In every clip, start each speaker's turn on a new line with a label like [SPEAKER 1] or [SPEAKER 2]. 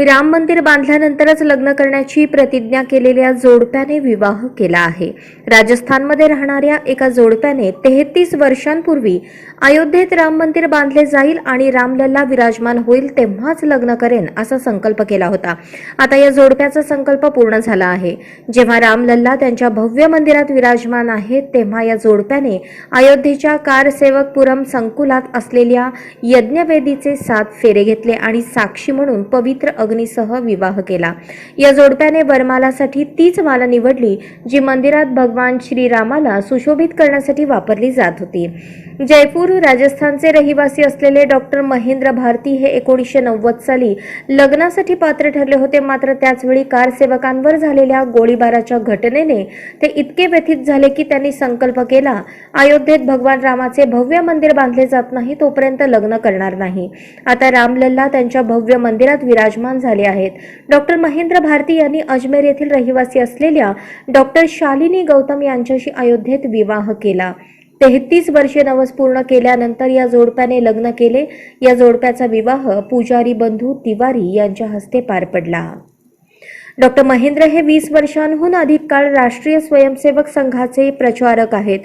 [SPEAKER 1] राम मंदिर बांधल्यानंतरच लग्न करण्याची प्रतिज्ञा केलेल्या जोडप्याने विवाह केला आहे. राजस्थानमध्ये राहणाऱ्या एका जोडप्याने तेहतीस वर्षांपूर्वी अयोध्येत राम मंदिर बांधले जाईल आणि रामलल्ला विराजमान होईल तेव्हाच लग्न करेन असा संकल्प केला होता. आता या जोडप्याचा संकल्प पूर्ण झाला आहे. जेव्हा रामलल्ला त्यांच्या भव्य मंदिरात विराजमान आहेत तेव्हा या जोडप्याने अयोध्येच्या कारसेवकपुरम संकुलात असलेल्या यज्ञवेदीचे सात फेरे घेतले आणि साक्षी म्हणून पवित्र अग्नीसह विवाह केला. या जोडप्याने वरमालासाठी तीच माला निवडली जी मंदिरात भगवान श्रीरामाला सुशोभित करण्यासाठी वापरली जात होती. जयपूर राजस्थानचे रहिवासी असलेले डॉक्टर महेंद्र भारती हे एकोणीसशे नव्वद साली लग्नासाठी पात्र ठरले होते. मात्र त्याचवेळी कारसेवकांवर झालेल्या गोळीबाराच्या घटनेने ते इतके व्यथित झाले की त्यांनी संकल्प केला अयोध्येत भगवान रामाचे भव्य मंदिर बांधले जात नाही तोपर्यंत लग्न करणार नाही. आता रामलल्ला त्यांच्या भव्य मंदिरात विराजमान झाले आहेत. डॉक्टर महेंद्र भारती यांनी अजमेर येथील रहिवासी असलेल्या डॉक्टर शालिनी गौतम यांच्याशी अयोध्येत विवाह केला. तेहतीस वर्षे नवस पूर्ण केल्यानंतर या जोडप्याने लग्न केले. या जोडप्याचा विवाह पुजारी बंधू तिवारी यांच्या हस्ते पार पडला. डॉक्टर महेंद्र हे वीस वर्षांहून अधिक काळ राष्ट्रीय स्वयंसेवक संघाचे प्रचारक आहेत.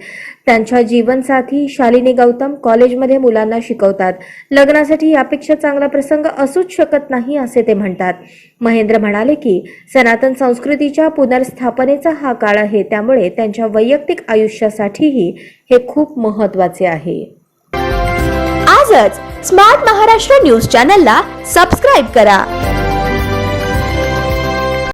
[SPEAKER 1] त्यांच्या जीवनसाथी शालिनी गौतम कॉलेजमध्ये मुलांना शिकवतात. लग्नासाठी यापेक्षा चांगला प्रसंग असूच शकत नाही असे ते म्हणतात. महेंद्र म्हणाले की सनातन संस्कृतीच्या पुनर्स्थापनेचा हा काळ आहे त्यामुळे त्यांच्या वैयक्तिक आयुष्यासाठीही हे खूप महत्त्वाचे आहे.
[SPEAKER 2] आजच स्मार्ट महाराष्ट्र न्यूज चॅनलला सबस्क्राईब करा.